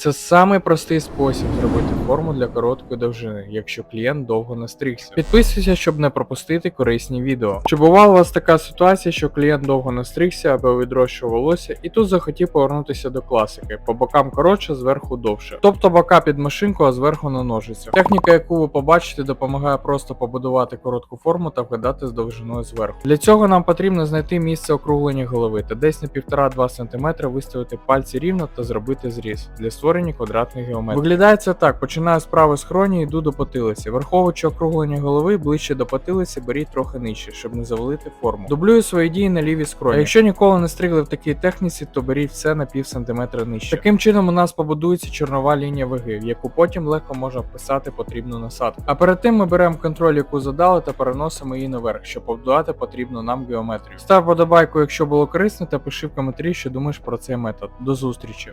Це самий простий спосіб зробити форму для короткої довжини, якщо клієнт довго не. Підписуйся, щоб не пропустити корисні відео. Чи бувала у вас така ситуація, що клієнт довго не або відрощував волосся, і тут захотів повернутися до класики, по бокам коротше, зверху довше. Тобто бока під машинку, а зверху на ножицях. Техніка, яку ви побачите, допомагає просто побудувати коротку форму та вгадати з довжиною зверху. Для цього нам потрібно знайти місце округлення голови та десь на 1,5-2 см виставити пальці рівно та зробити зріз для створення квадратних геометрій. Виглядає це так: починаю з правої скроні, йду до потилиці. Враховуючи округлення голови ближче до потилиці, беріть трохи нижче, щоб не завалити форму. Дублюю свої дії на лівій скроні. А якщо ніколи не стригли в такій техніці, то беріть все на пів сантиметра нижче. Таким чином у нас побудується чорнова лінія ваги, в яку потім легко можна вписати потрібну насадку. А перед тим ми беремо контроль, яку задали, та переносимо її наверх, щоб побудувати потрібну нам геометрію. Став подобайку, якщо було корисно, та пиши в коментарі, що думаєш про цей метод. До зустрічі!